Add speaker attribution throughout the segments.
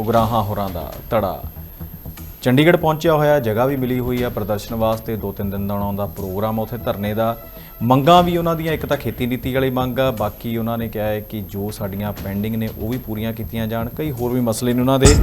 Speaker 1: ਉਗਰਾਹਾਂ ਹੋਰਾਂ ਦਾ ਧੜਾ। ਚੰਡੀਗੜ੍ਹ ਪਹੁੰਚਿਆ ਹੋਇਆ, ਜਗ੍ਹਾ ਵੀ ਮਿਲੀ ਹੋਈ ਆ ਪ੍ਰਦਰਸ਼ਨ ਵਾਸਤੇ। ਦੋ ਤਿੰਨ ਦਿਨ ਦਾ ਉਹਨਾਂ ਦਾ ਪ੍ਰੋਗਰਾਮ ਆ ਉੱਥੇ ਧਰਨੇ ਦਾ। ਮੰਗਾਂ ਵੀ ਉਹਨਾਂ ਦੀਆਂ, ਇੱਕ ਤਾਂ ਖੇਤੀ ਨੀਤੀ ਵਾਲੀ ਮੰਗ ਆ, ਬਾਕੀ ਉਹਨਾਂ ਨੇ ਕਿਹਾ ਹੈ ਕਿ ਜੋ ਸਾਡੀਆਂ ਪੈਂਡਿੰਗ ਨੇ, ਉਹ ਵੀ ਪੂਰੀਆਂ ਕੀਤੀਆਂ ਜਾਣ। ਕਈ ਹੋਰ ਵੀ ਮਸਲੇ ਨੇ ਉਹਨਾਂ ਦੇ।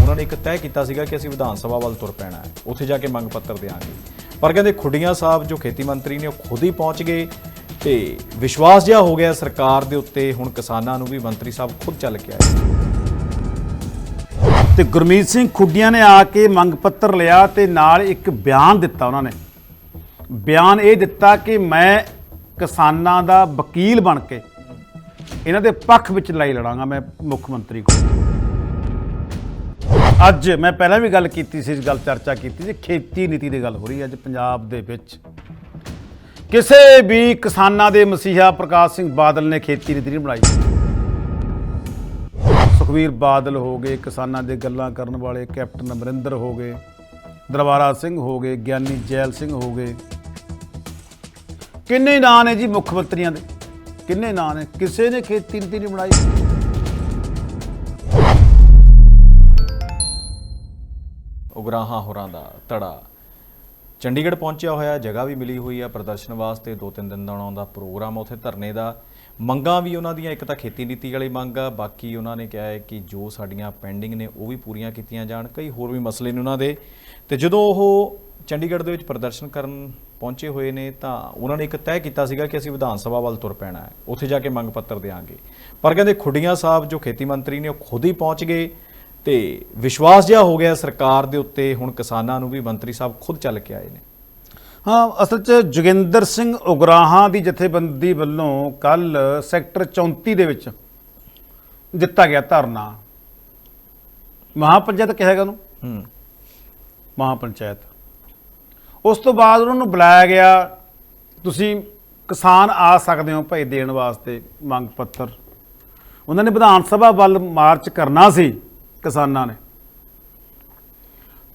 Speaker 1: ਉਹਨਾਂ ਨੇ ਇੱਕ ਤੈਅ ਕੀਤਾ ਸੀਗਾ ਕਿ ਅਸੀਂ ਵਿਧਾਨ ਸਭਾ ਵੱਲ ਤੁਰ ਪੈਣਾ ਹੈ। ਉੱਥੇ ਜਾ ਕੇ ਮੰਗ ਪੱਤਰ ਦੇਵਾਂਗੇ ਪਰ ਕਹਿੰਦੇ ਖੁੱਡੀਆਂ ਸਾਹਿਬ ਜੋ ਖੇਤੀ ਮੰਤਰੀ ਨੇ, ਉਹ ਖੁਦ ਹੀ ਪਹੁੰਚ ਗਏ। ਤੇ ਵਿਸ਼ਵਾਸ ਜਿਹਾ ਹੋ ਗਿਆ ਸਰਕਾਰ ਦੇ ਉੱਤੇ, ਹੁਣ ਕਿਸਾਨਾਂ ਨੂੰ ਵੀ ਮੰਤਰੀ ਸਾਹਿਬ ਖੁਦ ਚੱਲ ਕੇ ਆਏ।
Speaker 2: ਤੇ ਗੁਰਮੀਤ ਸਿੰਘ ਖੁੱਡੀਆਂ ਨੇ ਆ ਕੇ ਮੰਗ ਪੱਤਰ ਲਿਆ ਤੇ ਨਾਲ ਇੱਕ ਬਿਆਨ ਦਿੱਤਾ ਉਹਨਾਂ ਨੇ। ਬਿਆਨ ਇਹ ਦਿੱਤਾ ਕਿ ਮੈਂ ਕਿਸਾਨਾਂ ਦਾ ਵਕੀਲ ਬਣ ਕੇ ਇਹਨਾਂ ਦੇ ਪੱਖ ਵਿੱਚ ਲੜਾਈ ਲੜਾਂਗਾ ਮੈਂ ਮੁੱਖ ਮੰਤਰੀ ਕੋਲ। ਅੱਜ ਮੈਂ ਪਹਿਲਾਂ ਵੀ ਗੱਲ ਕੀਤੀ ਸੀ, ਇਸ ਗੱਲ ਚਰਚਾ ਕੀਤੀ ਸੀ, ਖੇਤੀ ਨੀਤੀ ਦੀ ਗੱਲ ਹੋ ਰਹੀ ਹੈ ਅੱਜ ਪੰਜਾਬ ਦੇ ਵਿੱਚ। ਕਿਸੇ ਵੀ ਕਿਸਾਨਾਂ ਦੇ ਮਸੀਹਾ ਪ੍ਰਕਾਸ਼ ਸਿੰਘ ਬਾਦਲ ਨੇ ਖੇਤੀ ਨੀਤੀ ਨਹੀਂ ਬਣਾਈ। ਸੁਖਵੀਰ ਬਾਦਲ ਹੋ ਗਏ, ਕਿਸਾਨਾਂ ਦੇ ਗੱਲਾਂ ਕਰਨ ਵਾਲੇ ਕੈਪਟਨ ਅਮਰਿੰਦਰ ਹੋ ਗਏ, ਦਰਬਾਰਾ ਸਿੰਘ ਹੋ ਗਏ, ਗਿਆਨੀ ਜੈਲ ਸਿੰਘ ਹੋ ਗਏ। ਕਿੰਨੇ ਨਾਂ ਨੇ ਜੀ ਮੁੱਖ ਮੰਤਰੀਆਂ ਦੇ? ਕਿੰਨੇ ਨਾਂ ਨੇ? ਕਿਸੇ ਨੇ ਖੇਤੀ ਨੀਤੀ ਨਹੀਂ ਬਣਾਈ।
Speaker 1: ਉਗਰਾਹਾਂ ਹੋਰਾਂ ਦਾ ਧੜਾ। ਚੰਡੀਗੜ੍ਹ ਪਹੁੰਚਿਆ ਹੋਇਆ, ਜਗ੍ਹਾ ਵੀ ਮਿਲੀ ਹੋਈ ਆ ਪ੍ਰਦਰਸ਼ਨ ਵਾਸਤੇ, ਦੋ ਤਿੰਨ ਦਿਨ ਦਾ ਉਹਨਾਂ ਦਾ ਪ੍ਰੋਗਰਾਮ ਆ ਉੱਥੇ ਧਰਨੇ ਦਾ। ਮੰਗਾਂ ਵੀ ਉਹਨਾਂ ਦੀਆਂ, ਇੱਕ ਤਾਂ ਖੇਤੀ ਨੀਤੀ ਵਾਲੀ ਮੰਗ ਆ, ਬਾਕੀ ਉਹਨਾਂ ਨੇ ਕਿਹਾ ਹੈ ਕਿ ਜੋ ਸਾਡੀਆਂ ਪੈਂਡਿੰਗ ਨੇ, ਉਹ ਵੀ ਪੂਰੀਆਂ ਕੀਤੀਆਂ ਜਾਣ, ਕਈ ਹੋਰ ਵੀ ਮਸਲੇ ਨੇ ਉਹਨਾਂ ਦੇ। ਤੇ ਜਦੋਂ ਉਹ ਚੰਡੀਗੜ੍ਹ ਦੇ ਵਿੱਚ ਪ੍ਰਦਰਸ਼ਨ ਕਰਨ ਪਹੁੰਚੇ ਹੋਏ ਨੇ, ਤਾਂ ਉਹਨਾਂ ਨੇ ਇੱਕ ਤੈਅ ਕੀਤਾ ਸੀਗਾ ਕਿ ਅਸੀਂ ਵਿਧਾਨ ਸਭਾ ਵੱਲ ਤੁਰ ਪੈਣਾ ਹੈ, ਉੱਥੇ ਜਾ ਕੇ ਮੰਗ ਪੱਤਰ ਦੇਵਾਂਗੇ ਪਰ ਕਹਿੰਦੇ ਖੁੱਡੀਆਂ ਸਾਹਿਬ, ਜੋ ਖੇਤੀ ਮੰਤਰੀ ਨੇ, ਉਹ ਖੁਦ ਹੀ ਪਹੁੰਚ ਗਏ। ਤੇ ਵਿਸ਼ਵਾਸ ਜਿਹਾ ਹੋ ਗਿਆ ਸਰਕਾਰ ਦੇ ਉੱਤੇ ਹੁਣ ਕਿਸਾਨਾਂ ਨੂੰ ਵੀ ਮੰਤਰੀ ਸਾਹਿਬ ਖੁਦ ਚੱਲ ਕੇ ਆਏ ਨੇ।
Speaker 2: ਹਾਂ ਅਸਲ 'ਚ ਜੋਗਿੰਦਰ ਸਿੰਘ ਉਗਰਾਹਾਂ ਦੀ ਜਥੇਬੰਦੀ ਵੱਲੋਂ ਕੱਲ ਸੈਕਟਰ 34 ਦੇ ਵਿੱਚ ਦਿੱਤਾ ਗਿਆ ਧਰਨਾ। ਮਹਾਪੰਚਾਇਤ ਕਿਹਾ ਹੈਗਾ ਉਹਨੂੰ?
Speaker 1: ਹੂੰ।
Speaker 2: ਮਹਾਪੰਚਾਇਤ। ਉਸ ਤੋਂ ਬਾਅਦ ਉਹਨਾਂ ਨੂੰ ਬੁਲਾਇਆ ਗਿਆ ਤੁਸੀਂ ਕਿਸਾਨ ਆ ਸਕਦੇ ਹੋ ਭਾਈ ਦੇਣ ਵਾਸਤੇ ਮੰਗ ਪੱਤਰ। ਉਹਨਾਂ ਨੇ ਵਿਧਾਨ ਸਭਾ ਵੱਲ ਮਾਰਚ ਕਰਨਾ ਸੀ। ਕਿਸਾਨਾਂ ਨੇ।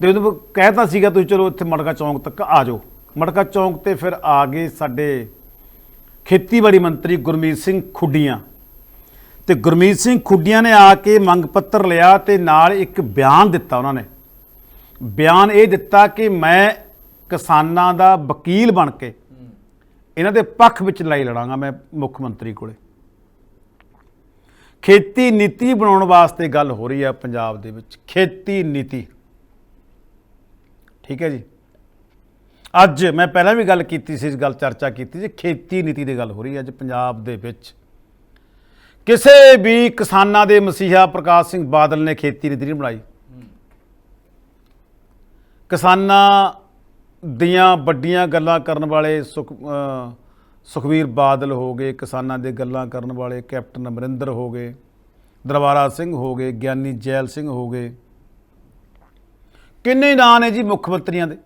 Speaker 2: ਤੇ ਉਹਨੂੰ ਕਹਿਤਾ ਸੀਗਾ ਤੁਸੀਂ ਚਲੋ ਇੱਥੇ ਮੜਕਾ ਚੌਂਕ ਤੱਕ ਆ ਜਾਓ। ਮੜਕਾ ਚੌਂਕ ਤੇ ਫਿਰ ਆ ਗਏ ਸਾਡੇ ਖੇਤੀਬਾੜੀ ਮੰਤਰੀ ਗੁਰਮੀਤ ਸਿੰਘ ਖੁੱਡੀਆਂ। ਤੇ ਗੁਰਮੀਤ ਸਿੰਘ ਖੁੱਡੀਆਂ ਨੇ ਆ ਕੇ ਮੰਗ ਪੱਤਰ ਲਿਆ ਤੇ ਨਾਲ ਇੱਕ ਬਿਆਨ ਦਿੱਤਾ ਉਹਨਾਂ ਨੇ। ਬਿਆਨ ਇਹ ਦਿੱਤਾ ਕਿ ਮੈਂ ਕਿਸਾਨਾਂ ਦਾ ਵਕੀਲ ਬਣ ਕੇ ਇਹਨਾਂ ਦੇ ਪੱਖ ਵਿੱਚ ਲੜਾਈ ਲੜਾਂਗਾ ਮੈਂ ਮੁੱਖ ਮੰਤਰੀ ਕੋਲੇ। ਖੇਤੀ ਨੀਤੀ ਬਣਾਉਣ ਵਾਸਤੇ ਗੱਲ ਹੋ ਰਹੀ ਹੈ ਪੰਜਾਬ ਦੇ ਵਿੱਚ। ਖੇਤੀ ਨੀਤੀ। ਠੀਕ ਹੈ ਜੀ। ਅੱਜ ਮੈਂ ਪਹਿਲਾਂ ਵੀ ਗੱਲ ਕੀਤੀ ਸੀ, ਇਸ ਗੱਲ ਚਰਚਾ ਕੀਤੀ ਸੀ, ਖੇਤੀ ਨੀਤੀ ਦੀ ਗੱਲ ਹੋ ਰਹੀ ਹੈ ਅੱਜ ਪੰਜਾਬ ਦੇ ਵਿੱਚ। ਕਿਸੇ ਵੀ ਕਿਸਾਨਾਂ ਦੇ ਮਸੀਹਾ ਪ੍ਰਕਾਸ਼ ਸਿੰਘ ਬਾਦਲ ਨੇ ਖੇਤੀ ਨੀਤੀ ਨਹੀਂ ਬਣਾਈ। ਕਿਸਾਨਾਂ ਦੀਆਂ ਵੱਡੀਆਂ ਗੱਲਾਂ ਕਰਨ ਵਾਲੇ ਸੁਖ ਸੁਖਵੀਰ ਬਾਦਲ ਹੋ ਗਏ, ਕਿਸਾਨਾਂ ਦੇ ਗੱਲਾਂ ਕਰਨ ਵਾਲੇ ਕੈਪਟਨ ਅਮਰਿੰਦਰ ਹੋ ਗਏ, ਦਰਬਾਰਾ ਸਿੰਘ ਹੋ ਗਏ, ਗਿਆਨੀ ਜੈਲ ਸਿੰਘ ਹੋ ਗਏ। ਕਿੰਨੇ ਨਾਂ ਨੇ ਜੀ ਮੁੱਖ ਮੰਤਰੀਆਂ ਦੇ?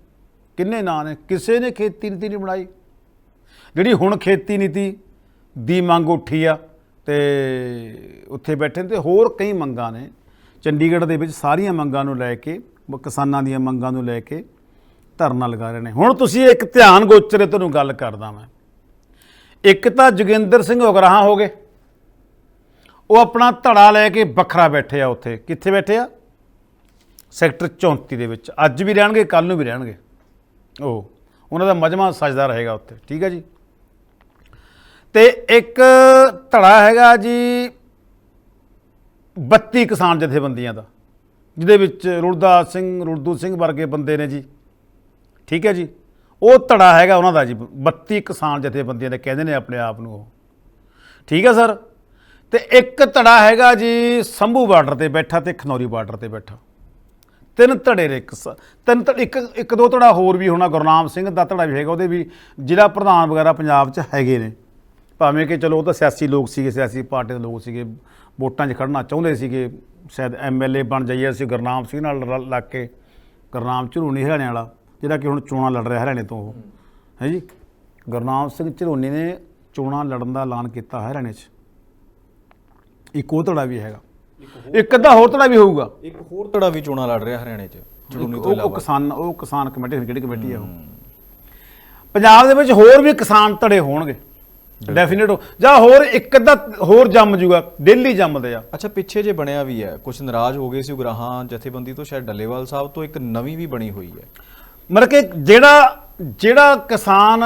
Speaker 2: ਕਿੰਨੇ ਨਾਂ ਨੇ? ਕਿਸੇ ਨੇ ਖੇਤੀ ਨੀਤੀ ਨਹੀਂ ਬਣਾਈ। ਜਿਹੜੀ ਹੁਣ ਖੇਤੀ ਨੀਤੀ ਦੀ ਮੰਗ ਉੱਠੀ ਆ ਤੇ ਉੱਥੇ ਬੈਠੇ ਨੇ ਤੇ ਹੋਰ ਕਈ ਮੰਗਾਂ ਨੇ। ਚੰਡੀਗੜ੍ਹ ਦੇ ਵਿੱਚ ਸਾਰੀਆਂ ਮੰਗਾਂ ਨੂੰ ਲੈ ਕੇ ਕਿਸਾਨਾਂ ਦੀਆਂ ਮੰਗਾਂ ਨੂੰ ਲੈ ਕੇ ਧਰਨਾ ਲਗਾ ਰਹੇ ਨੇ। ਹੁਣ ਤੁਸੀਂ ਇੱਕ ਧਿਆਨ ਗੋਚਰੇ ਤੁਹਾਨੂੰ ਗੱਲ ਕਰਦਾ ਮੈਂ ਇੱਕ ਤਾਂ ਜੋਗਿੰਦਰ ਸਿੰਘ ਉਗਰਾਹਾਂ ਹੋ ਗਏ। ਉਹ ਆਪਣਾ ਧੜਾ ਲੈ ਕੇ ਵੱਖਰਾ ਬੈਠੇ ਆ ਉੱਥੇ। ਕਿੱਥੇ ਬੈਠੇ ਆ? ਸੈਕਟਰ 34 ਦੇ ਵਿੱਚ। ਅੱਜ ਵੀ ਰਹਿਣਗੇ ਕੱਲ ਨੂੰ ਵੀ ਰਹਿਣਗੇ। ਉਹ ਉਹਨਾਂ ਦਾ ਮਜਮਾ ਸਜਦਾ ਰਹੇਗਾ ਉੱਥੇ। ਠੀਕ ਹੈ ਜੀ? ਤੇ ਇੱਕ ਧੜਾ ਹੈਗਾ ਜੀ 32 ਕਿਸਾਨ ਜਥੇਬੰਦੀਆਂ ਦਾ, ਜਿਹਦੇ ਵਿੱਚ ਰੁਲਦਾਸ ਸਿੰਘ ਰੁਲਦੂ ਸਿੰਘ ਵਰਗੇ ਬੰਦੇ ਨੇ ਜੀ। ਠੀਕ ਹੈ ਜੀ? ਉਹ ਧੜਾ ਹੈਗਾ ਉਹਨਾਂ ਦਾ ਜੀ 32 ਕਿਸਾਨ ਜਥੇਬੰਦੀਆਂ ਦੇ ਕਹਿੰਦੇ ਨੇ ਆਪਣੇ ਆਪ ਨੂੰ ਉਹ। ਠੀਕ ਹੈ ਸਰ? ਤੇ ਇੱਕ ਧੜਾ ਹੈਗਾ ਜੀ, ਸੰਭੂ ਬਾਰਡਰ ਤੇ ਬੈਠਾ ਤੇ ਖਨੌਰੀ ਬਾਰਡਰ ਤੇ ਬੈਠਾ। ਤਿੰਨ ਧੜੇ ਨੇ ਇੱਕ ਸ- ਤਿੰਨ ਧੜ- ਇੱਕ ਇੱਕ ਦੋ ਧੜਾ ਹੋਰ ਵੀ ਹੋਣਾ, ਗੁਰਨਾਮ ਸਿੰਘ ਦਾ ਧੜਾ ਵੀ ਹੈਗਾ, ਉਹਦੇ ਵੀ ਜ਼ਿਲ੍ਹਾ ਪ੍ਰਧਾਨ ਵਗੈਰਾ ਪੰਜਾਬ 'ਚ ਹੈਗੇ ਨੇ। ਭਾਵੇਂ ਕਿ ਚਲੋ ਉਹ ਤਾਂ ਸਿਆਸੀ ਲੋਕ ਸੀਗੇ, ਸਿਆਸੀ ਪਾਰਟੀ ਦੇ ਲੋਕ ਸੀਗੇ, ਵੋਟਾਂ 'ਚ ਖੜਨਾ ਚਾਹੁੰਦੇ ਸੀਗੇ, ਸ਼ਾਇਦ ਐਮਐਲਏ ਬਣ ਜਾਈਏ ਅਸੀਂ ਗੁਰਨਾਮ ਸਿੰਘ ਨਾਲ ਲੱਗ ਕੇ। ਗੁਰਨਾਮ ਝਰੂਣੀ ਹਰਿਆਣੇ ਵਾਲਾ। ਜਿਹੜਾ ਕਿ ਹੁਣ ਚੋਣਾਂ ਲੜ ਰਿਹਾ ਹਰਿਆਣੇ ਤੋਂ ਉਹ। ਹੈ। ਜੀ? ਗੁਰਨਾਮ ਸਿੰਘ ਝਰੂਣੀ ਨੇ ਚੋਣਾਂ ਲੜਨ ਦਾ ਐਲਾਨ ਕੀਤਾ ਹਰਿਆਣੇ 'ਚ। ਇੱਕ ਉਹ ਧੜਾ ਵੀ ਹੈਗਾ। ਇੱਕ ਅੱਧਾ ਹੋਰ ਧੜਾ ਵੀ ਹੋਊਗਾ।
Speaker 1: ਇੱਕ ਹੋਰ ਧੜਾ ਵੀ ਚੋਣਾਂ ਲੜ ਰਿਹਾ ਹਰਿਆਣੇ 'ਚ ਝੁੜੂਨੀ ਤੋਂ
Speaker 2: ਉਹ ਉਹ
Speaker 1: ਇਲਾਵਾ।
Speaker 2: ਕਿਸਾਨ ਉਹ ਕਿਸਾਨ ਕਮੇਟੀ ਕਿਹੜੀ ਕਮੇਟੀ ਆ ਉਹ? ਪੰਜਾਬ ਦੇ ਵਿੱਚ ਹੋਰ ਵੀ ਕਿਸਾਨ ਧੜੇ ਹੋਣਗੇ। ਡੈਫੀਨੇਟ ਜਾਂ ਹੋਰ ਇੱਕ ਅੱਧਾ ਹੋਰ ਜੰਮ ਜੂਗਾ ਡੇਲੀ ਜੰਮਦੇ ਆ।
Speaker 1: ਅੱਛਾ ਪਿੱਛੇ ਜੇ ਬਣਿਆ ਵੀ ਹੈ ਕੁਝ ਨਾਰਾਜ਼ ਹੋ ਗਏ ਸੀ ਉਗਰਾਹਾਂ ਜਥੇਬੰਦੀ ਤੋਂ ਸ਼ਾਇਦ ਡੱਲੇਵਾਲ ਸਾਹਿਬ ਤੋਂ ਇੱਕ ਨਵੀਂ ਵੀ ਬਣੀ ਹੋਈ ਹੈ।
Speaker 2: ਮਤਲਬ ਕਿ ਜਿਹੜਾ ਜਿਹੜਾ ਕਿਸਾਨ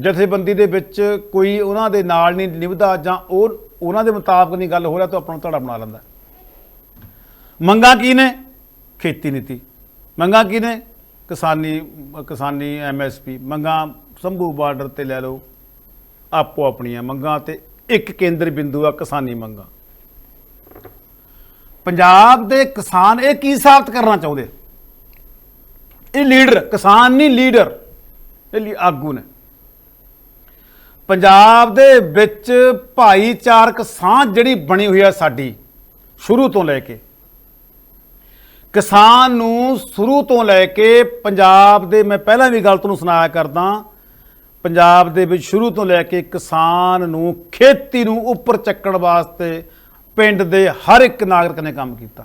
Speaker 2: ਜਥੇਬੰਦੀ ਦੇ ਵਿੱਚ ਕੋਈ ਉਹਨਾਂ ਦੇ ਨਾਲ ਨਹੀਂ ਨਿਭਦਾ ਜਾਂ ਉਹ, ਉਹਨਾਂ ਦੇ ਮੁਤਾਬਕ ਨਹੀਂ ਗੱਲ ਹੋ ਰਿਹਾ ਤਾਂ ਆਪਣਾ ਧੜਾ ਬਣਾ ਲੈਂਦਾ। ਮੰਗਾਂ ਕੀ ਨੇ? ਖੇਤੀ ਨੀਤੀ। ਮੰਗਾਂ ਕੀ ਨੇ? ਕਿਸਾਨੀ ਕਿਸਾਨੀ ਐਮਐਸਪੀ ਮੰਗਾਂ ਸੰਭੂ ਬਾਰਡਰ ਤੇ ਲੈ ਲਓ। ਆਪੋ ਆਪਣੀਆਂ ਮੰਗਾਂ ਤੇ ਇੱਕ ਕੇਂਦਰ ਬਿੰਦੂ ਆ, ਕਿਸਾਨੀ ਮੰਗਾਂ। ਪੰਜਾਬ ਦੇ ਕਿਸਾਨ ਇਹ ਕੀ ਸਾਬਤ ਕਰਨਾ ਚਾਹੁੰਦੇ ਇਹ ਲੀਡਰ, ਕਿਸਾਨ ਨਹੀਂ, ਲੀਡਰ। ਇਹ ਲੀ- ਆਗੂ ਨੇ। ਪੰਜਾਬ ਦੇ ਵਿੱਚ ਭਾਈਚਾਰਕ ਸਾਂਝ ਜਿਹੜੀ ਬਣੀ ਹੋਈ ਹੈ ਸਾਡੀ, ਸ਼ੁਰੂ ਤੋਂ ਲੈ ਕੇ। ਕਿਸਾਨ ਨੂੰ ਸ਼ੁਰੂ ਤੋਂ ਲੈ ਕੇ ਪੰਜਾਬ ਦੇ, ਮੈਂ ਪਹਿਲਾਂ ਵੀ ਗੱਲ ਤੁਹਾਨੂੰ ਸੁਣਾਇਆ ਕਰਦਾ, ਪੰਜਾਬ ਦੇ ਵਿੱਚ ਸ਼ੁਰੂ ਤੋਂ ਲੈ ਕੇ ਕਿਸਾਨ ਨੂੰ ਖੇਤੀ ਨੂੰ ਉੱਪਰ ਚੱਕਣ ਵਾਸਤੇ ਪਿੰਡ ਦੇ ਹਰ ਇੱਕ ਨਾਗਰਿਕ ਨੇ ਕੰਮ ਕੀਤਾ।